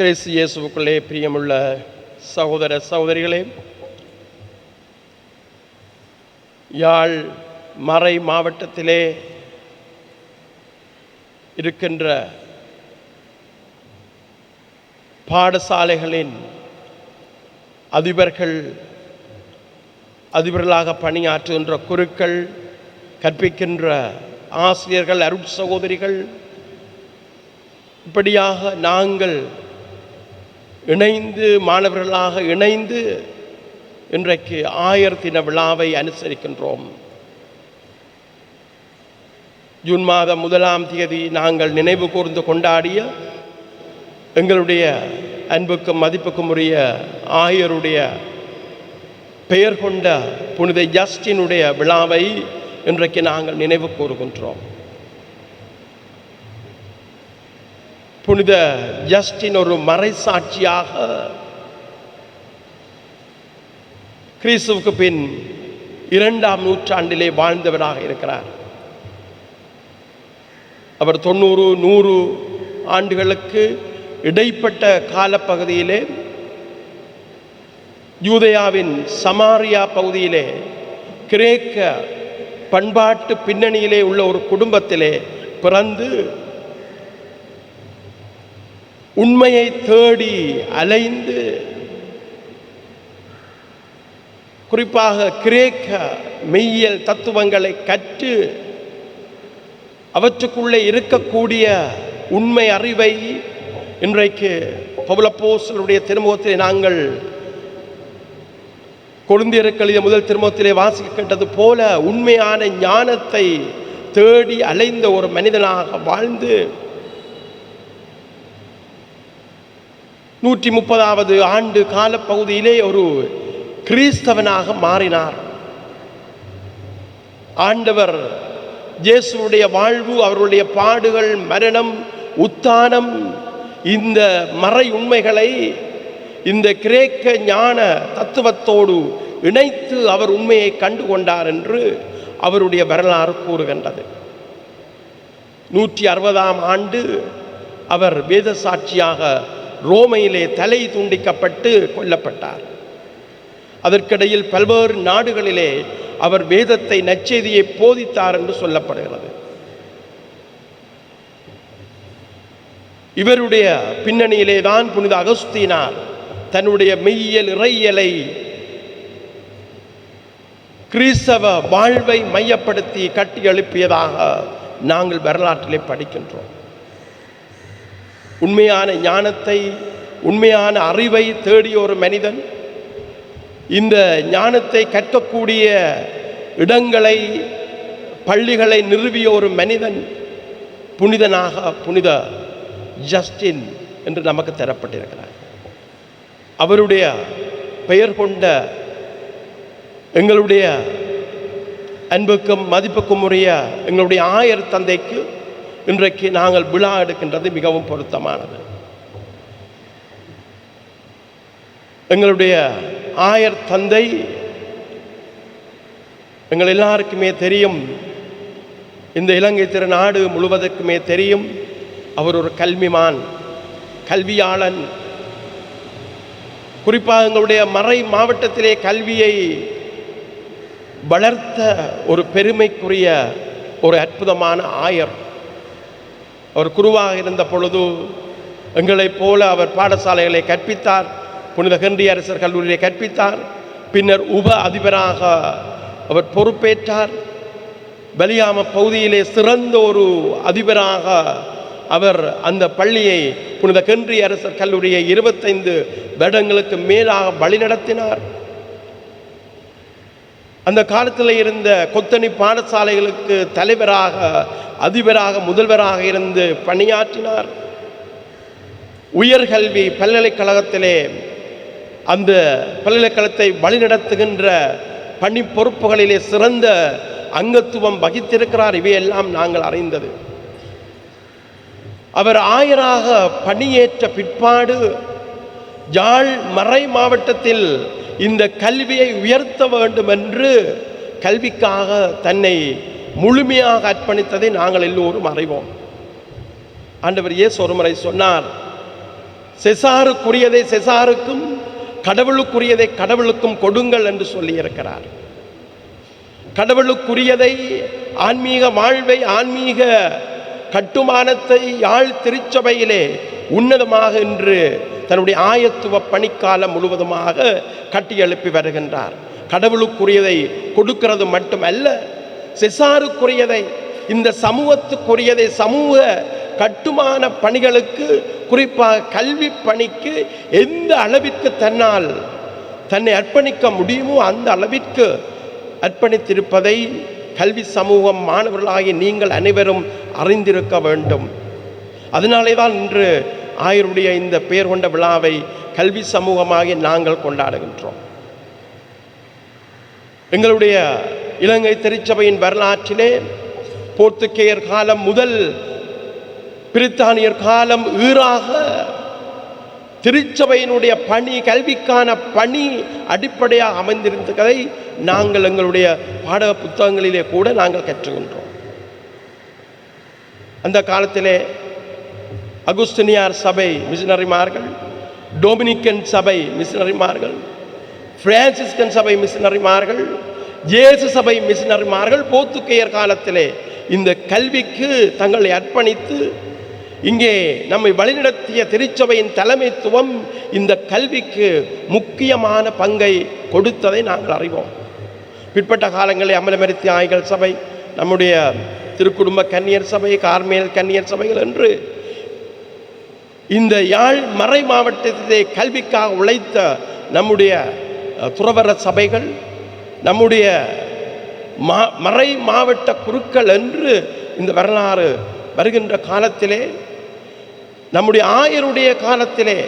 கிறிஸ்து இயேசுக்குள்ளே பிரியமுள்ள சகோதர சகோதரிகளே யாழ் மறை மாவட்டத்திலே இருக்கின்ற பாடசாலைகளின் அதிபர்கள் அதிபர்களாக பணியாற்றுகின்ற குருக்கள் கற்பிக்கின்ற ஆசிரியர்கள் அருட் சகோதரிகள் இப்படியாக நாங்கள் இணைந்து மாணவர்களாக இணைந்து இன்றைக்கு ஆயர் தின விழாவை அனுசரிக்கின்றோம். ஜூன் மாதம் முதலாம் தேதி நாங்கள் நினைவு கூர்ந்து கொண்டாடிய எங்களுடைய அன்புக்கும் மதிப்புக்கும் உரிய ஆயருடைய பெயர் கொண்ட புனித ஜஸ்டினுடைய விழாவை இன்றைக்கு நாங்கள் நினைவு கூறுகின்றோம். புனித ஜஸ்டின் ஒரு மறைசாட்சியாக கிறிஸ்துவுக்கு பின் இரண்டாம் நூற்றாண்டிலே வாழ்ந்தவராக இருக்கிறார். அவர் தொண்ணூறு நூறு ஆண்டுகளுக்கு இடைப்பட்ட காலப்பகுதியிலே யூதயாவின் சமாரியா பகுதியிலே கிரேக்க பண்பாட்டு பின்னணியிலே உள்ள ஒரு குடும்பத்திலே பிறந்து உண்மையை தேடி அலைந்து குறிப்பாக கிரேக்க மெய்யியல் தத்துவங்களை கற்று அவற்றுக்குள்ளே இருக்கக்கூடிய உண்மை அறிவை இன்றைக்கு பவுலப்போசலுடைய திருமுகத்திலே நாங்கள் கொழுந்தியருக்கு எழுதிய முதல் திருமுகத்திலே வாசிக்க கேட்டது போல உண்மையான ஞானத்தை தேடி அலைந்த ஒரு மனிதனாக வாழ்ந்து நூற்றி முப்பதாவது ஆண்டு காலப்பகுதியிலே ஒரு கிறிஸ்தவனாக மாறினார். ஆண்டவர் இயேசுடைய வாழ்வு அவருடைய பாடுகள் மரணம் உத்தானம் இந்த மறை உண்மைகளை இந்த கிரேக்க ஞான தத்துவத்தோடு இணைத்து அவர் உண்மையை கண்டு கொண்டார் என்று அவருடைய வரலாறு கூறுகின்றது. நூற்றி அறுபதாம் ஆண்டு அவர் வேத சாட்சியாக ரோமையிலே தலை துண்டிக்கப்பட்டு கொல்லப்பட்டார். அதற்கிடையில் பல்வேறு நாடுகளிலே அவர் வேதத்தை நச்செய்தியை போதித்தார் என்று சொல்லப்படுகிறது. இவருடைய பின்னணியிலே தான் புனித அகஸ்தீனார் தன்னுடைய மெய்யியல் இறையலை கிறிஸ்தவ வாழ்வை மையப்படுத்தி கட்டி எழுப்பியதாக நாங்கள் வரலாற்றிலே படிக்கின்றோம். உண்மையான ஞானத்தை உண்மையான அறிவை தேடிய ஒரு மனிதன் இந்த ஞானத்தை கற்கக்கூடிய இடங்களை பள்ளிகளை நிறுவிய ஒரு மனிதன் புனிதனாக புனித ஜஸ்டின் என்று நமக்கு தரப்பட்டிருக்கிறார். அவருடைய பெயர் கொண்ட எங்களுடைய அன்புக்கும் மதிப்புக்கும் உரிய எங்களுடைய ஆயர் தந்தைக்கு இன்றைக்கு நாங்கள் விழா எடுக்கின்றது மிகவும் பொருத்தமானது. எங்களுடைய ஆயர் தந்தை எங்கள் எல்லாருக்குமே தெரியும். இந்த இலங்கை திருநாடு முழுவதற்குமே தெரியும். அவர் ஒரு கல்விமான் கல்வியாளன். குறிப்பாக எங்களுடைய மறை மாவட்டத்திலே கல்வியை வளர்த்த ஒரு பெருமைக்குரிய ஒரு அற்புதமான ஆயர். அவர் குருவாக இருந்த பொழுது எங்களைப் போல அவர் பாடசாலைகளை கற்பித்தார் புனித ஹென்றி அரசர் கல்லூரியை கற்பித்தார் பின்னர் உப அதிபராக அவர் பொறுப்பேற்றார். பலியாம பகுதியிலே சிறந்த ஒரு அதிபராக அவர் அந்த பள்ளியை புனித கென்றி அரசர் கல்லூரியை இருபத்தைந்து வருடங்களுக்கு மேலாக வழிநடத்தினார். அந்த காலத்தில் இருந்த கொத்தணி பாடசாலைகளுக்கு தலைவராக அதிபராக முதல்வராக இருந்து பணியாற்றினார். உயர்கல்வி பல்கலைக்கழகத்திலே அந்த பல்கலைக்கழகத்தை வழிநடத்துகின்ற பணி பொறுப்புகளிலே சிறந்த அங்கத்துவம் வகித்திருக்கிறார். இவையெல்லாம் நாங்கள் அறிந்தது. அவர் ஆயராக பணியேற்ற பிற்பாடு யாழ் மறை மாவட்டத்தில் இந்த கல்வியை உயர்த்த வேண்டும் என்று கல்விக்காக தன்னை முழுமையாக அர்ப்பணித்ததை நாங்கள் எல்லோரும் அறிவோம். ஆண்டவர் இயேசு ஒருமுறை சொன்னார் செசாருக்குரியதை செசாருக்கும் கடவுளுக்குரியதை கடவுளுக்கும் கொடுங்கள் என்று சொல்லியிருக்கிறார். கடவுளுக்குரியதை ஆன்மீக வாழ்வை ஆன்மீக கட்டுமானத்தை யாழ் திருச்சபையிலே உன்னதமாக இன்று தன்னுடைய ஆயத்துவ பணிக்காலம் முழுவதுமாக கட்டியெழுப்பி வருகின்றார். கடவுளுக்குரியதை கொடுக்கிறது மட்டுமல்ல செசாருக்குரியதை இந்த சமூகத்துக்குரியதை சமூக கட்டுமான பணிகளுக்கு குறிப்பாக கல்வி பணிக்கு எந்த அளவிற்கு தன்னால் தன்னை அர்ப்பணிக்க முடியுமோ அந்த அளவிற்கு அர்ப்பணித்திருப்பதை கல்வி சமூகம் மாணவர்களாகி நீங்கள் அனைவரும் அறிந்திருக்க வேண்டும். அதனாலே தான் இன்று ஆயருடைய இந்த பெயர் கொண்ட விழாவை கல்வி சமூகமாக நாங்கள் கொண்டாடுகின்றோம். எங்களுடைய இலங்கை திருச்சபையின் வரலாற்றிலே போர்த்துக்கேயர் காலம் முதல் பிரித்தானியர் காலம் ஈறாக திருச்சபையினுடைய பணி கல்விக்கான பணி அடிப்படையாக அமைந்திருந்ததை நாங்கள் எங்களுடைய பாடக புத்தகங்களிலே கூட நாங்கள் கற்றுகின்றோம். அந்த காலத்திலே அகுஸ்தினியார் சபை மிஷினரிமார்கள் டொமினிக்கன் சபை மிஷினரிமார்கள் பிரான்சிஸ்கன் சபை மிஷினரிமார்கள் இயேசு சபை மிஷினரிமார்கள் போத்துக்கையர் காலத்திலே இந்த கல்விக்கு தங்களை அர்ப்பணித்து இங்கே நம்மை வழிநடத்திய திருச்சபையின் தலைமைத்துவம் இந்த கல்விக்கு முக்கியமான பங்கை கொடுத்ததை நாங்கள் அறிவோம். பிற்பட்ட காலங்களில் அமலமருத்தி ஆய்கள் சபை நம்முடைய திருக்குடும்ப கன்னியர் சபை கார்மேல் கன்னியர் சபைகள் என்று இந்த யாழ் மறை மாவட்டத்திலே கல்விக்காக உழைத்த நம்முடைய துறவர சபைகள் நம்முடைய மா மறை மாவட்ட குருக்கள் என்று இந்த வரலாறு வருகின்ற காலத்திலே நம்முடைய ஆயருடைய காலத்திலே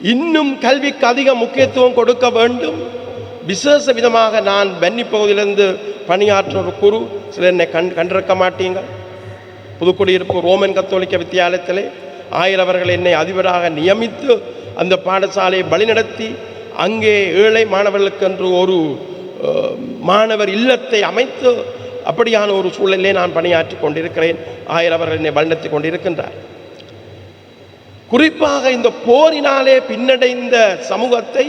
இன்னும் கல்விக்கு அதிக முக்கியத்துவம் கொடுக்க வேண்டும். விசேஷ விதமாக நான் பன்னி பகுதியிலிருந்து பணியாற்ற ஒரு குரு சிலர் என்னை கண் கண்டிருக்க மாட்டீங்க புதுக்குடியிருப்பு ரோமன் கத்தோலிக்க வித்தியாலயத்திலே ஆயர் அவர்கள் என்னை அதிபராக நியமித்து அந்த பாடசாலையை வழிநடத்தி அங்கே ஏழை மாணவர்களுக்கென்று ஒரு மாணவர் இல்லத்தை அமைத்து அப்படியான ஒரு சூழலிலே நான் பணியாற்றி கொண்டிருக்கிறேன். ஆயர் அவர்கள் என்னை வழிநடத்தி கொண்டிருக்கின்றார். குறிப்பாக இந்த போரினாலே பின்னடைந்த சமூகத்தை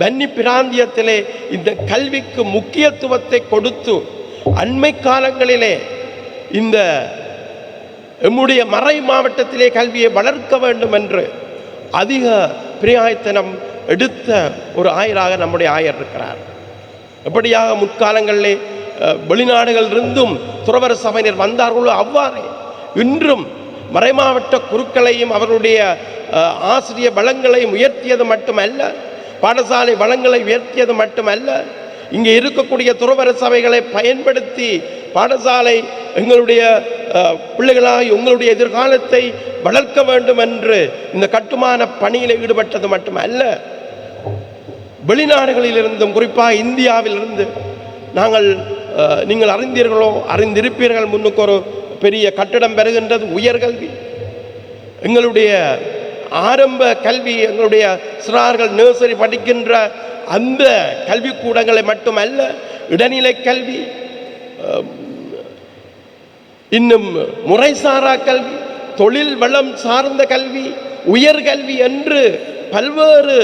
வன்னி பிராந்தியத்திலே இந்த கல்விக்கு முக்கியத்துவத்தை கொடுத்து அண்மை காலங்களிலே இந்த எம்முடைய மறை மாவட்டத்திலே கல்வியை வளர்க்க வேண்டும் என்று அதிக பிரியாயத்தனம் எடுத்த ஒரு ஆயராக நம்முடைய ஆயர் இருக்கிறார். எப்படியாக முற்காலங்களிலே வெளிநாடுகளிலிருந்தும் துறவர சபையினர் வந்தார்களோ அவ்வாறே இன்றும் மறைமாவட்ட குருக்களையும் அவருடைய ஆசிரிய வளங்களையும் உயர்த்தியது மட்டுமல்ல பாடசாலை வளங்களை உயர்த்தியது மட்டுமல்ல இங்கே இருக்கக்கூடிய துறவர சபைகளை பயன்படுத்தி பாடசாலை எங்களுடைய பிள்ளைகளாக உங்களுடைய எதிர்காலத்தை வளர்க்க வேண்டும் என்று இந்த கட்டுமான பணியில் ஈடுபட்டது மட்டுமல்ல வெளிநாடுகளிலிருந்தும் குறிப்பாக இந்தியாவிலிருந்து நாங்கள் நீங்கள் அறிந்தீர்களோ அறிந்திருப்பீர்கள் முன்னுக்கு ஒரு பெரிய கட்டிடம் பெறுகின்றது உயர்கல்வி எங்களுடைய ஆரம்ப கல்வி எங்களுடைய சிறார்கள் நர்சரி படிக்கின்ற அந்த கல்விக்கூடங்களை மட்டுமல்ல இடைநிலை கல்வி இன்னும் முறைசாரா கல்வி தொழில் வளம் சார்ந்த கல்வி உயர்கல்வி என்று பல்வேறு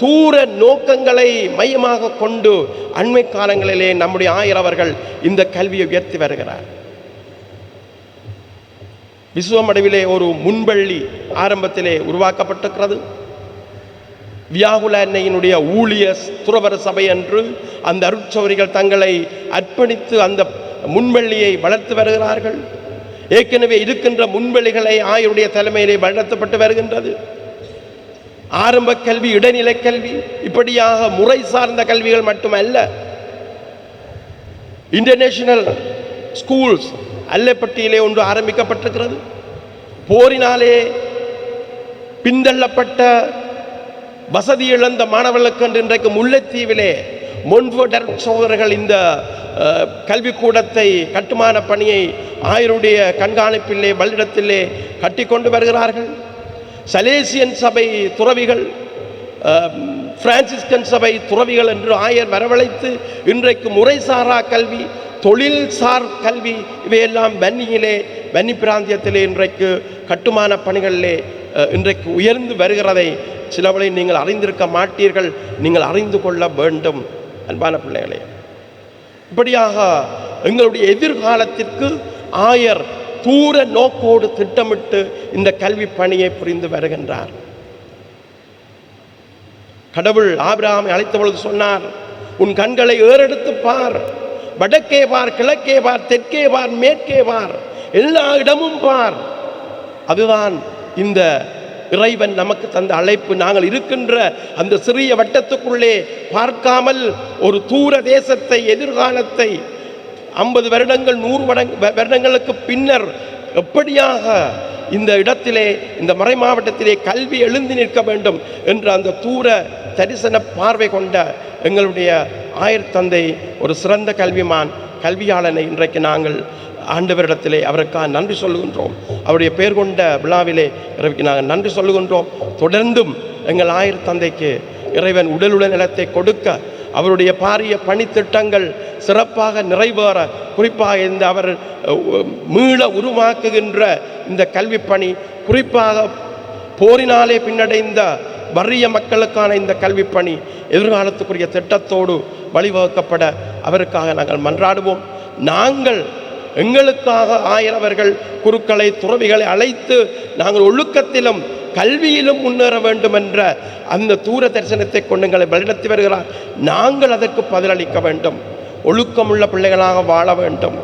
தூர நோக்கங்களை மையமாக கொண்டு அண்மை காலங்களிலே நம்முடைய ஆயிரவர்கள் இந்த கல்வியை உயர்த்தி வருகிறார். விசுவமடைவிலே ஒரு முன்பள்ளி ஆரம்பத்திலே உருவாக்கப்பட்டிருக்கிறது. வியாகுல அன்னையினுடைய ஊழிய துறவர சபை என்று அந்த அருட்சவரிகள் தங்களை அர்ப்பணித்து அந்த முன்வெள்ளியை வளர்த்து வருகிறார்கள். ஏற்கனவே இருக்கின்ற முன்வெளிகளை ஆயருடைய தலைமையிலே வளர்த்தப்பட்டு வருகின்றது. ஆரம்ப கல்வி இடைநிலை கல்வி இப்படியாக முறை சார்ந்த கல்விகள் மட்டுமல்ல. இன்டர்நேஷனல் ஸ்கூல்ஸ் அல்லப்பட்டியிலே ஒன்று ஆரம்பிக்கப்பட்டிருக்கிறது. போரினாலே பின்தள்ளப்பட்ட வசதி இழந்த மாணவர்களுக்கு என்று இன்றைக்கு முல்லைத்தீவிலே மொன்ஃபோடர் சோதரர்கள் இந்த கல்விக்கூடத்தை கட்டுமான பணியை ஆயருடைய கண்காணிப்பிலே வல்லிடத்திலே கட்டி கொண்டு வருகிறார்கள். சலேசியன் சபை துறவிகள் பிரான்சிஸ்கன் சபை துறவிகள் என்று ஆயர் வரவழைத்து இன்றைக்கு முறைசாரா கல்வி தொழில்சார் கல்வி இவையெல்லாம் வன்னியிலே வன்னி பிராந்தியத்திலே இன்றைக்கு கட்டுமான பணிகளிலே இன்றைக்கு உயர்ந்து வருகிறதை சிலவளை நீங்கள் அறிந்திருக்க மாட்டீர்கள். நீங்கள் அறிந்து கொள்ள வேண்டும். அன்பான பிள்ளைகளே. இப்படியாக எங்களுடைய எதிர்காலத்திற்கு ஆயர் தூர நோக்கோடு திட்டமிட்டு இந்த கல்வி பணியை புரிந்து வருகின்றார். கடவுள் ஆபிராமை அழைத்த பொழுது சொன்னார் உன் கண்களை ஏறெடுத்து பார். வடக்கே பார் கிழக்கே பார் தெற்கே பார் மேற்கே பார். எல்லா இடமும் பார். அதுதான் இந்த இறைவன் நமக்கு தந்த அழைப்பு நாங்கள் இருக்கின்ற அந்த சிறிய வட்டத்துக்குள்ளே பார்க்காமல் ஒரு தூர தேசத்தை எதிர்காலத்தை ஐம்பது வருடங்கள் நூறு வருடங்களுக்கு பின்னர் எப்படியாக இந்த இடத்திலே இந்த மறை மாவட்டத்திலே கல்வி எழுந்து நிற்க வேண்டும் என்ற அந்த தூர தரிசன பார்வை கொண்ட எங்களுடைய ஆயர் தந்தை ஒரு சிறந்த கல்விமான் கல்வியாளனை இன்றைக்கு நாங்கள் ஆண்டவரிடத்திலே அவருக்காக நன்றி சொல்லுகின்றோம். அவருடைய பெயர் கொண்ட விழாவிலே இறைவிக்கு நாங்கள் நன்றி சொல்லுகின்றோம். தொடர்ந்தும் எங்கள் ஆயிர தந்தைக்கு இறைவன் உடலுடன் நிலத்தை கொடுக்க அவருடைய பாரிய பணித்திட்டங்கள் சிறப்பாக நிறைவேற குறிப்பாக இந்த அவர் மீள உருவாக்குகின்ற இந்த கல்வி பணி குறிப்பாக போரினாலே பின்னடைந்த வறிய மக்களுக்கான இந்த கல்வி பணி எதிர்காலத்துக்குரிய திட்டத்தோடு வழிவகுக்கப்பட அவருக்காக நாங்கள் மன்றாடுவோம். நாங்கள் எங்களுக்காக ஆயிரவர்கள் குருக்களை துறவிகளை அழைத்து நாங்கள் ஒழுக்கத்திலும் கல்வியிலும் முன்னேற வேண்டும் என்ற அந்த தூர தரிசனத்தை கொண்டு எங்களை வழிநடத்தி வருகிறார். நாங்கள் அதற்கு பதிலளிக்க வேண்டும். ஒழுக்கமுள்ள பிள்ளைகளாக வாழ வேண்டும்.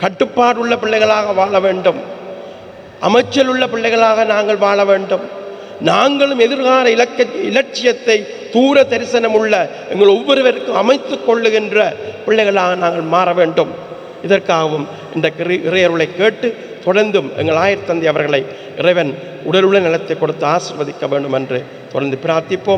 கட்டுப்பாடுள்ள பிள்ளைகளாக வாழ வேண்டும். அமைச்சல் உள்ள பிள்ளைகளாக நாங்கள் வாழ வேண்டும். நாங்களும் எதிர்கால இலக்க இலட்சியத்தை தூர தரிசனம் உள்ள எங்கள் ஒவ்வொருவருக்கும் அமைத்து கொள்ளுகின்ற பிள்ளைகளாக நாங்கள் மாற வேண்டும். இதற்காகவும் இந்த இறையருளை கேட்டு தொடர்ந்தும் எங்கள் ஆயர் தந்தை அவர்களை இறைவன் உடலுள்ள நிலத்தை கொடுத்து ஆசிர்வதிக்க வேண்டும் என்று தொடர்ந்து பிரார்த்திப்போம்.